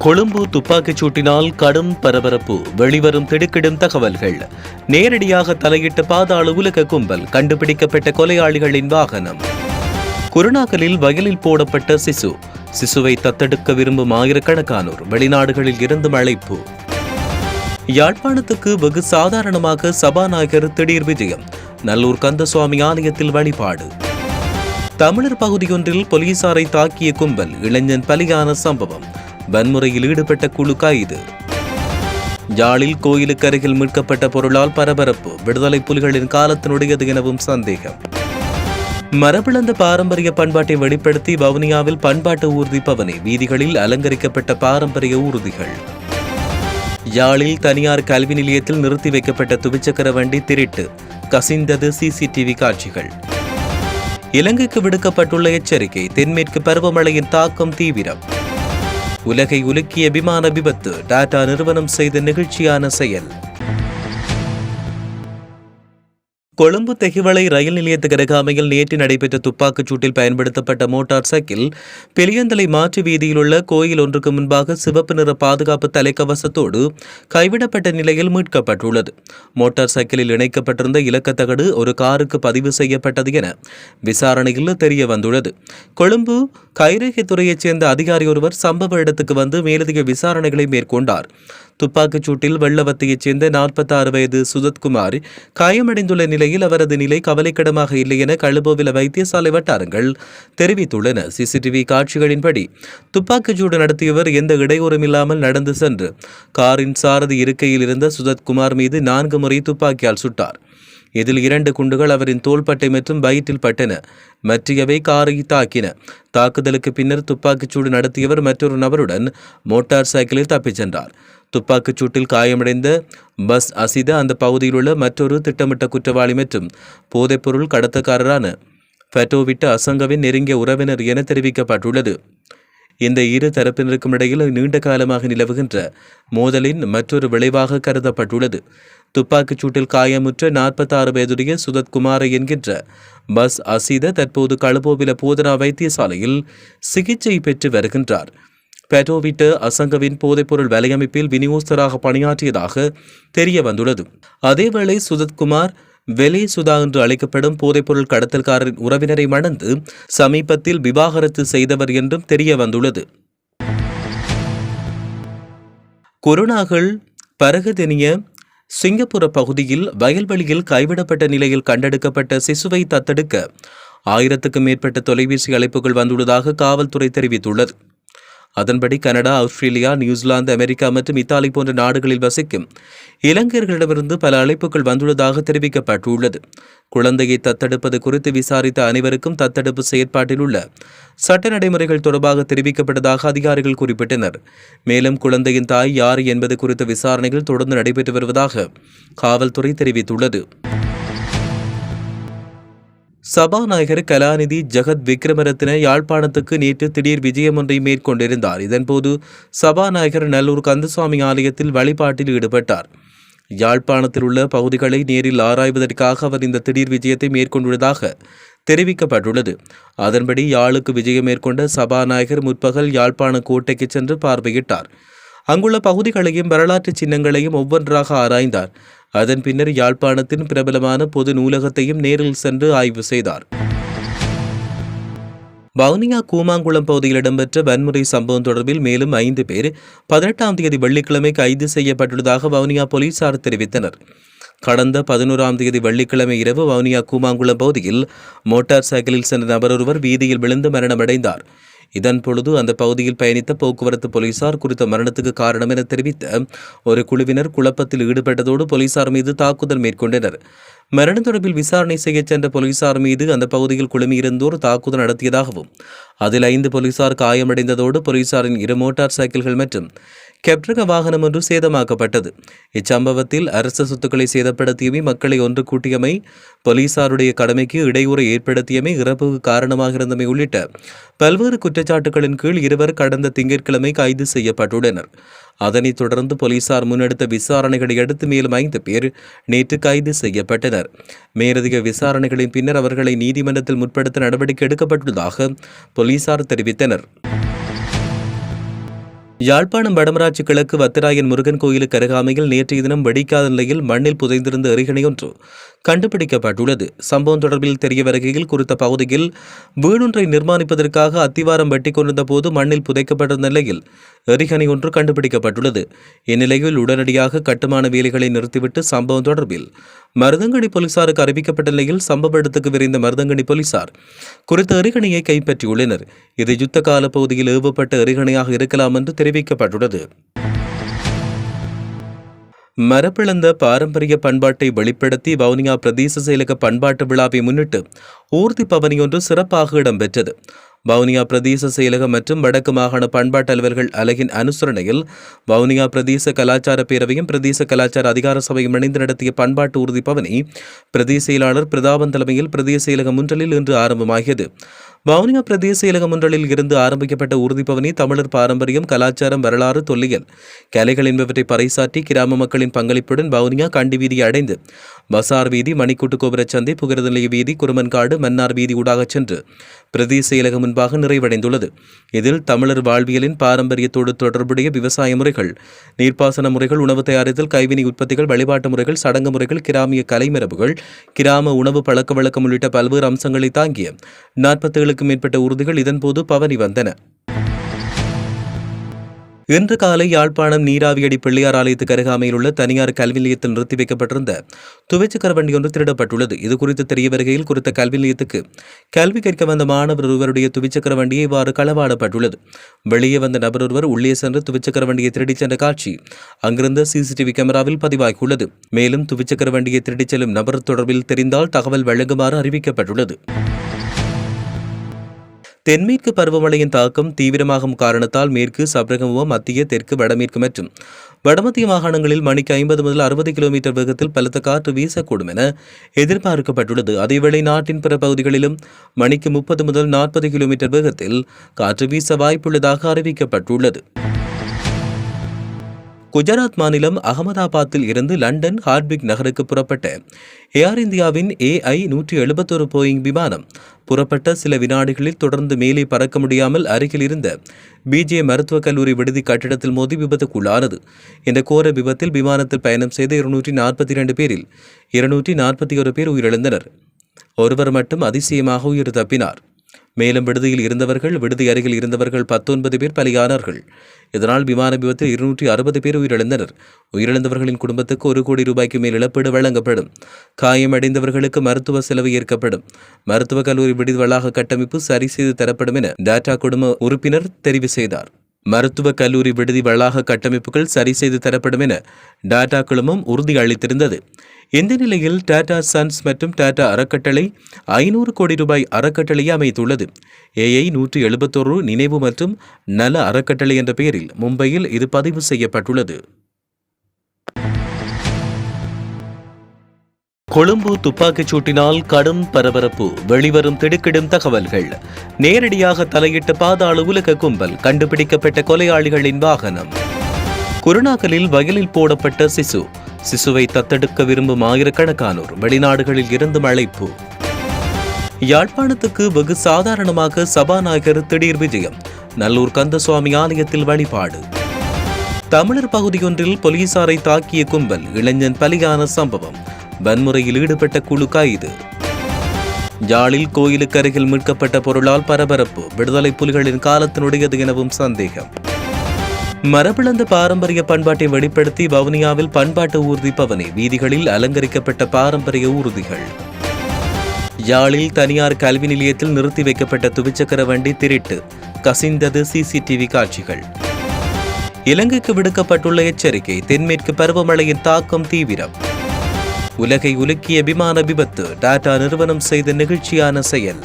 கொழும்பு துப்பாக்கிச் சூட்டினால் கடும் பரபரப்பு வெளிவரும் திடுக்கிடும் தகவல்கள். நேரடியாக தலையிட்ட பாதாள உலக கும்பல் கண்டுபிடிக்கப்பட்ட கொலையாளிகளின் வாகனம். குருணாகலில் வயலில் போடப்பட்ட சிசு. சிசுவை தத்தெடுக்க விரும்பும் ஆயிரக்கணக்கானோர் வெளிநாடுகளில் இருந்தும் அழைப்பு. யாழ்ப்பாணத்துக்கு வெகு சாதாரணமாக சபாநாயகர் திடீர் விஜயம். நல்லூர் கந்தசுவாமி ஆலயத்தில் வழிபாடு. தமிழர் பகுதியொன்றில் போலீசாரை தாக்கிய கும்பல் இளைஞன் பலியான சம்பவம். வன்முறையில் ஈடுபட்ட குழு கைது யாழில் கோயிலுக்கு அருகில் மீட்கப்பட்ட பொருளால் பரபரப்பு விடுதலை புலிகளின் காலத்தினுடையது எனவும் சந்தேகம். மரபிழந்த பாரம்பரிய பண்பாட்டை வெளிப்படுத்தி வவுனியாவில் பண்பாட்டு ஊர்தி பவனி வீதிகளில் அலங்கரிக்கப்பட்ட பாரம்பரிய ஊர்திகள். யாழில் தனியார் கல்வி நிலையத்தில் நிறுத்தி வைக்கப்பட்ட துவிச்சக்கர வண்டி திருட்டு கசிந்தது சிசிடிவி காட்சிகள். இலங்கைக்கு விடுக்கப்பட்டுள்ள எச்சரிக்கை தென்மேற்கு பருவமழையின் தாக்கம் தீவிரம். உலகை உலுக்கிய விமான விபத்து டாடா நிறுவனம் செய்த நெகிழ்ச்சியான செயல். கொழும்பு தெகிவளை ரயில் நிலையத்துக்கு அருகாமையில் நேற்று நடைபெற்ற துப்பாக்கிச் சூட்டில் பயன்படுத்தப்பட்ட மோட்டார் சைக்கிள் பெரியந்தலை மாற்று வீதியில் உள்ள கோயில் ஒன்றுக்கு முன்பாக சிவப்பு நிற பாதுகாப்பு தலைக்கவசத்தோடு கைவிடப்பட்ட நிலையில் மீட்கப்பட்டுள்ளது. மோட்டார் சைக்கிளில் இணைக்கப்பட்டிருந்த இலக்கத்தகடு ஒரு காருக்கு பதிவு செய்யப்பட்டது என விசாரணையில் தெரிய வந்துள்ளது கொழும்பு கைரேகைத்துறையைச் சேர்ந்த அதிகாரி ஒருவர் சம்பவ இடத்துக்கு வந்து மேலதிக விசாரணைகளை மேற்கொண்டார். துப்பாக்கிச் சூட்டில் வெள்ளவத்தையைச் சேர்ந்த நாற்பத்தாறு வயது சுதத்குமார் காயமடைந்துள்ள நிலையில் அவரது நிலை கவலைக்கிடமாக இல்லை என கழுபோவில வைத்தியசாலை வட்டாரங்கள் தெரிவித்துள்ளன. சிசிடிவி காட்சிகளின்படி துப்பாக்கிச் சூடு நடத்தியவர் எந்த இடையூறும் இல்லாமல் நடந்து சென்று காரின் சாரதி இருக்கையில் இருந்த சுதத்குமார் மீது நான்கு முறை துப்பாக்கியால் சுட்டார். இதில் இரண்டு குண்டுகள் அவரின் தோள்பட்டை மற்றும் வயிற்றில் பட்டன. மற்றவை காரை தாக்கின. தாக்குதலுக்கு பின்னர் துப்பாக்கிச்சூடு நடத்தியவர் மற்றொரு நபருடன் மோட்டார் சைக்கிளில் தப்பிச் சென்றார். துப்பாக்கிச் சூட்டில் காயமடைந்த பஸ் அசித அந்த பகுதியில் உள்ள மற்றொரு திட்டமிட்ட குற்றவாளி மற்றும் போதைப்பொருள் கடத்தக்காரரான ஃபெட்டோவிட்ட அசங்கவின் நெருங்கிய உறவினர் என தெரிவிக்கப்பட்டுள்ளது. இந்த இரு தரப்பினருக்கும் இடையில் நீண்ட காலமாக நிலவுகின்ற மோதலின் மற்றொரு விளைவாக கருதப்பட்டுள்ளது. துப்பாக்கிச் சூட்டில் காயமுற்ற நாற்பத்தாறு வயதுடைய சுதத்குமார என்கின்ற பஸ் அசீத தற்போது களுபோவில போதனா வைத்தியசாலையில் சிகிச்சை பெற்று வருகின்றார். பெட்ரோவிட்ட அசங்கவின் போதைப்பொருள் வலையமைப்பில் விநியோகஸ்தராக பணியாற்றியதாக தெரிய வந்துள்ளது அதேவேளை சுதத்குமார் வெலே சுதா என்று அழைக்கப்படும் போதைப்பொருள் கடத்தல்காரரின் உறவினரை மணந்து சமீபத்தில் விவாகரத்து செய்தவர் என்றும் தெரிய வந்துள்ளது கொரோனாகள் பரகதெனிய சிங்கப்பூர பகுதியில் வயல்வெளியில் கைவிடப்பட்ட நிலையில் கண்டெடுக்கப்பட்ட சிசுவை தத்தெடுக்க ஆயிரத்துக்கும் மேற்பட்ட தொலைபேசி அழைப்புகள் வந்துள்ளதாக காவல்துறை தெரிவித்துள்ளது. அதன்படி Canada Australia New Zealand America மற்றும் இத்தாலி போன்ற நாடுகளில் வசிக்கும் இலங்கையர்களிடமிருந்து பல அழைப்புகள் வந்துள்ளதாக தெரிவிக்கப்பட்டுள்ளது. குழந்தையை தத்தெடுப்பது குறித்து விசாரித்த அனைவருக்கும் தத்தெடுப்பு செயற்பாட்டில் உள்ள சட்ட நடைமுறைகள் தொடர்பாக தெரிவிக்கப்பட்டதாக அதிகாரிகள் குறிப்பிட்டனர். மேலும் குழந்தையின் தாய் யார் என்பது குறித்த விசாரணைகள் தொடர்ந்து நடைபெற்று வருவதாக காவல்துறை தெரிவித்துள்ளது. சபாநாயகர் கலாநிதி ஜெகத் விக்ரமரத்ன யாழ்ப்பாணத்துக்கு நேற்று திடீர் விஜயம் ஒன்றை மேற்கொண்டிருந்தார். இதன்போது சபாநாயகர் நல்லூர் கந்தசுவாமி ஆலயத்தில் வழிபாட்டில் ஈடுபட்டார். யாழ்ப்பாணத்தில் உள்ள பகுதிகளை நேரில் ஆராய்வதற்காக அவர் இந்த திடீர் விஜயத்தை மேற்கொண்டுள்ளதாக தெரிவிக்கப்பட்டுள்ளது. அதன்படி யாழுக்கு விஜயம் மேற்கொண்ட சபாநாயகர் முற்பகல் யாழ்ப்பாண கோட்டைக்கு சென்று பார்வையிட்டார். அங்குள்ள பகுதிகளையும் வரலாற்று சின்னங்களையும் ஒவ்வொன்றாக ஆராய்ந்தார். அதன் பின்னர் யாழ்ப்பாணத்தின் பிரபலமான பொது நூலகத்தையும் நேரில் சென்று ஆய்வு செய்தார். வவுனியா கூமாங்குளம் பகுதியில் இடம்பெற்ற வன்முறை சம்பவம் தொடர்பில் மேலும் ஐந்து பேர் பதினெட்டாம் தேதி வெள்ளிக்கிழமை கைது செய்யப்பட்டுள்ளதாக வவுனியா போலீசார் தெரிவித்தனர். கடந்த பதினோராம் தேதி வெள்ளிக்கிழமை இரவு வவுனியா கூமாங்குளம் பகுதியில் மோட்டார் சைக்கிளில் சென்ற நபர் ஒருவர் வீதியில் விழுந்து மரணமடைந்தார். இதன் பொழுது அந்த பகுதியில் பயணித்த போக்குவரத்து போலீசார் குறித்த மரணத்துக்கு காரணம் என தெரிவித்த ஒரு குழுவினர் குழப்பத்தில் ஈடுபட்டதோடு போலீசார் மீது தாக்குதல் மேற்கொண்டனர். மரண தொடர்பில் விசாரணை செய்ய சென்ற போலீசார் மீது அந்த பகுதியில் குழுமியிருந்தோர் தாக்குதல் நடத்தியதாகவும் அதில் ஐந்து போலீசார் காயமடைந்ததோடு போலீசாரின் இரு மோட்டார் சைக்கிள்கள் மற்றும் கெப்டக வாகனம் ஒன்று சேதமாக்கப்பட்டது. இச்சம்பவத்தில் அரசு சொத்துக்களை சேதப்படுத்தியமை மக்களை ஒன்று கூட்டியமை போலீசாருடைய கடமைக்கு இடையூறை ஏற்படுத்தியமை இறப்புக்கு காரணமாக இருந்தமை உள்ளிட்ட பல்வேறு குற்றச்சாட்டுகளின் கீழ் இருவர் கடந்த திங்கட்கிழமை கைது செய்யப்பட்டுள்ளனர். அதனைத் தொடர்ந்து போலீசார் முன்னெடுத்த விசாரணைகளை அடுத்து மேலும் ஐந்து பேர் நேற்று கைது செய்யப்பட்டனர். மேலதிக விசாரணைகளின் பின்னர் அவர்களை நீதிமன்றத்தில் முற்படுத்த நடவடிக்கை எடுக்கப்பட்டுள்ளதாக போலீசார் தெரிவித்தனர். யாழ்ப்பாணம் வடமராட்சி கிழக்கு வத்திராயன் முருகன் கோயிலுக்கு அருகாமையில் நேற்றைய தினம் வெடிக்காத நிலையில் மண்ணில் புதைந்திருந்த எரிகணை கண்டுபிடிக்கப்பட்டுள்ளது. சம்பவம் தொடர்பில் தெரிய வருகையில் குறித்த பகுதியில் வீடொன்றை நிர்மாணிப்பதற்காக அத்திவாரம் வெட்டி கொண்டிருந்த போது மண்ணில் புதைக்கப்பட்ட நிலையில் எரிகணி ஒன்று கண்டுபிடிக்கப்பட்டுள்ளது. இந்நிலையில் உடனடியாக கட்டுமான வேலைகளை நிறுத்திவிட்டு சம்பவம் தொடர்பில் மருதங்கணி போலீசாருக்கு அறிவிக்கப்பட்ட நிலையில் சம்பவ இடத்துக்கு விரைந்த மருதங்கணி போலீசார் குறித்த எரிகணையை கைப்பற்றியுள்ளனர். இது யுத்த கால பகுதியில் ஏவப்பட்ட எரிகணையாக இருக்கலாம் என்று தெரிவிக்கப்பட்டுள்ளது. மரபிழந்த பாரம்பரிய பண்பாட்டை வெளிப்படுத்தி வவுனியா பிரதேச செயலக பண்பாட்டு விழாவை முன்னிட்டு ஊர்தி பவனியொன்று சிறப்பாக இடம்பெற்றது. வவுனியா பிரதேச செயலகம் மற்றும் வடக்கு மாகாண பண்பாட்டு அலுவல்கள் அலகின் அனுசரணையில் வவுனியா பிரதேச கலாச்சார பேரவையும் பிரதேச கலாச்சார அதிகார சபையும் இணைந்து நடத்திய பண்பாட்டு உறுதி பவனி பிரதேச செயலாளர் பிரதாபன் தலைமையில் பிரதேச செயலகம் முன்றலில் இன்று ஆரம்பமாகியது. வவுனியா பிரதேச இலகம் ஒன்றலில் இருந்து ஆரம்பிக்கப்பட்ட உறுதிப்பவனி தமிழர் பாரம்பரியம் கலாச்சாரம் வரலாறு தொல்லியல். கலைகள் என்பவற்றை பறைசாற்றி கிராம மக்களின் பங்களிப்புடன் வவுனியா கண்டி வீதி அடைந்து பசார் வீதி மணிக்கூட்டு கோபுரச்சந்தை புகரது வீதி குருமன்காடு மன்னார் வீதி ஊடாகச் சென்று பிரதேச செயலகம் முன்பாக நிறைவடைந்துள்ளது. இதில் தமிழர் வாழ்வியலின் பாரம்பரியத்தோடு தொடர்புடைய விவசாய முறைகள் நீர்ப்பாசன முறைகள் உணவு தயாரித்தல் கைவினை உற்பத்திகள் வழிபாட்டு முறைகள் சடங்கு முறைகள் கிராமிய கலைமரபுகள் கிராம உணவு பழக்க வழக்கம் உள்ளிட்ட பல்வேறு அம்சங்களை தாங்கிய நாற்பத்தேழு நூறுக்கும் மேற்பட்ட உறுதிகள் இதன்போது பவனி வந்தன. இன்று காலை யாழ்ப்பாணம் நீராவியடி பிள்ளையார் ஆலயத்துக்கு அருகாமையில் உள்ள தனியார் கல்வி நிலையத்தில் நிறுத்தி வைக்கப்பட்டிருந்த துவைச்சக்கர வண்டி ஒன்று திருடப்பட்டுள்ளது. இது குறித்து தெரிய வருகையில் குறித்த கல்வி நிலையத்துக்கு கல்வி கற்க வந்த மாணவர் ஒருவருடைய துவிச்சக்கர வண்டியை இவ்வாறு களவாடப்பட்டுள்ளது. வெளியே வந்த நபர் ஒருவர் உள்ளே சென்று துவிச்சக்கர வண்டியை திருடிச் சென்ற காட்சி அங்கிருந்த சிசிடிவி கேமராவில் பதிவாகியுள்ளது. மேலும் துவிச்சக்கர வண்டியை திருடிச் செல்லும் நபர் தொடர்பில் தெரிந்தால் தகவல் வழங்குமாறு அறிவிக்கப்பட்டுள்ளது. தென்மேற்கு பருவமழையின் தாக்கம் தீவிரமாகும் காரணத்தால் மேற்கு சப்ரகமுவ மத்திய தெற்கு வடமேற்கு மற்றும் வடமத்திய மாகாணங்களில் மணிக்கு ஐம்பது முதல் அறுபது கிலோமீட்டர் வேகத்தில் பலத்த காற்று வீசக்கூடும் என எதிர்பார்க்கப்பட்டுள்ளது. அதேவேளை நாட்டின் பிற பகுதிகளிலும் மணிக்கு முப்பது முதல் நாற்பது கிலோமீட்டர் வேகத்தில் காற்று வீச வாய்ப்புள்ளதாக அறிவிக்கப்பட்டுள்ளது. குஜராத் மாநிலம் அகமதாபாத்தில் இருந்து லண்டன் ஹார்ட்பிக் நகருக்கு புறப்பட்ட ஏர் இந்தியாவின் ஏஐ நூற்றி எழுபத்தொரு போயிங் விமானம் புறப்பட்ட சில வினாடிகளில் தொடர்ந்து மேலே பறக்க முடியாமல் அருகில் இருந்த பிஜே மருத்துவக் கல்லூரி விடுதி கட்டிடத்தில் மோதி விபத்துக்குள்ளானது. இந்த கோர விபத்தில் விமானத்தில் பயணம் செய்த இருநூற்றி நாற்பத்தி இரண்டு பேரில் இருநூற்றி நாற்பத்தி ஒரு பேர் உயிரிழந்தனர். ஒருவர் மட்டும் அதிசயமாக உயிர் தப்பினார். மேலும் விடுதியில் இருந்தவர்கள் விடுதி அருகில் இருந்தவர்கள் பத்தொன்பது பேர் பலியானார்கள். இதனால் விமான விபத்தில் இருநூற்றி அறுபது பேர் உயிரிழந்தனர். உயிரிழந்தவர்களின் குடும்பத்துக்கு ஒரு கோடி ரூபாய்க்கு மேல் இழப்பீடு வழங்கப்படும். காயமடைந்தவர்களுக்கு மருத்துவ செலவு ஏற்கப்படும். மருத்துவக் கல்லூரி விடுதி வளாக கட்டமைப்பு சரி செய்து தரப்படும் என டாட்டா குடும்ப உறுப்பினர் தெரிவு செய்தார். மருத்துவக் கல்லூரி விடுதி வளாக கட்டமைப்புகள் சரி செய்து தரப்படும் என டாடா குழுமம் உறுதி அளித்திருந்தது. இந்த நிலையில் டாடா சன்ஸ் மற்றும் டாடா அறக்கட்டளை ஐநூறு கோடி ரூபாய் அறக்கட்டளையை அமைத்துள்ளது. ஏஐ நூற்றி எழுபத்தொரு நினைவு மற்றும் நல அறக்கட்டளை என்ற பெயரில் மும்பையில் இது பதிவு செய்யப்பட்டுள்ளது. கொழும்பு துப்பாக்கிச் சூட்டினால் கடும் பரபரப்பு வெளிவரும் திடுக்கிடும் தகவல்கள். நேரடியாக தலையிட்ட பாதாள உலக கும்பல் கண்டுபிடிக்கப்பட்ட கொலையாளிகளின் வாகனம். குருணாக்கலில் வயலில் போடப்பட்ட சிசு சிசுவை தத்தெடுக்க விரும்பும் ஆயிரக்கணக்கானோர் வெளிநாடுகளில் இருந்து அழைப்பு. யாழ்ப்பாணத்துக்கு வெகு சாதாரணமாக சபாநாயகர் திடீர் விஜயம். நல்லூர் கந்தசுவாமி ஆலயத்தில் வழிபாடு. தமிழர் பகுதியொன்றில் போலீசாரை தாக்கிய கும்பல் இளைஞன் பலியான சம்பவம். வன்முறையில் ஈடுபட்ட குழு கைது. யாழில் கோயிலுக்கு அருகில் மீட்கப்பட்ட பொருளால் பரபரப்பு விடுதலை புலிகளின் காலத்தினுடையது எனவும் சந்தேகம். மரபிழந்த பாரம்பரிய பண்பாட்டை வெளிப்படுத்தி வவுனியாவில் பண்பாட்டு ஊர்தி பவனி வீதிகளில் அலங்கரிக்கப்பட்ட பாரம்பரிய ஊர்திகள். யாழில் தனியார் கல்வி நிலையத்தில் நிறுத்தி வைக்கப்பட்ட துவிச்சக்கர வண்டி திருட்டு கசிந்தது சிசிடிவி காட்சிகள். இலங்கைக்கு விடுக்கப்பட்டுள்ள எச்சரிக்கை தென்மேற்கு பருவமழையின் தாக்கம் தீவிரம். உலகை உலுக்கிய விமான விபத்து டாடா நிறுவனம் செய்த நெகிழ்ச்சியான செயல்.